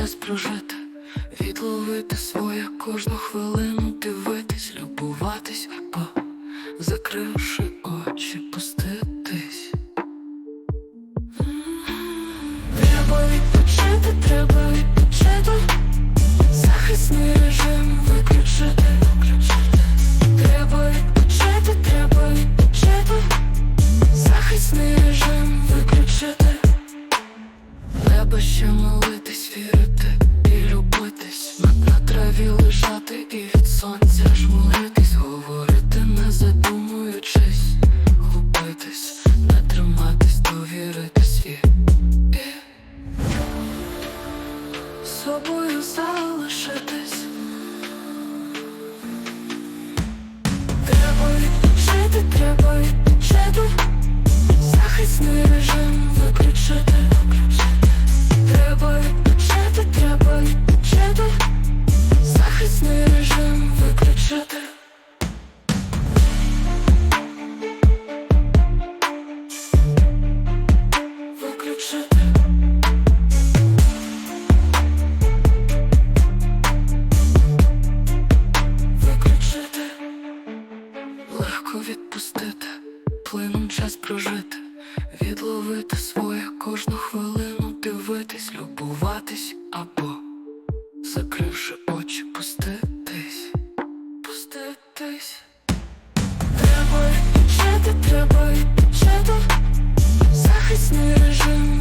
час прожити, відловити своє кожну хвилину, дивитись, любуватись по закривши собою залишитись. Треба жити, треба жити, Захисний режим Легко відпустити, плином час прожити, відловити своє кожну хвилину, дивитись, любуватись або закривши очі, пуститись, пуститись. Треба відпочити, треба відпочити. Захисний режим.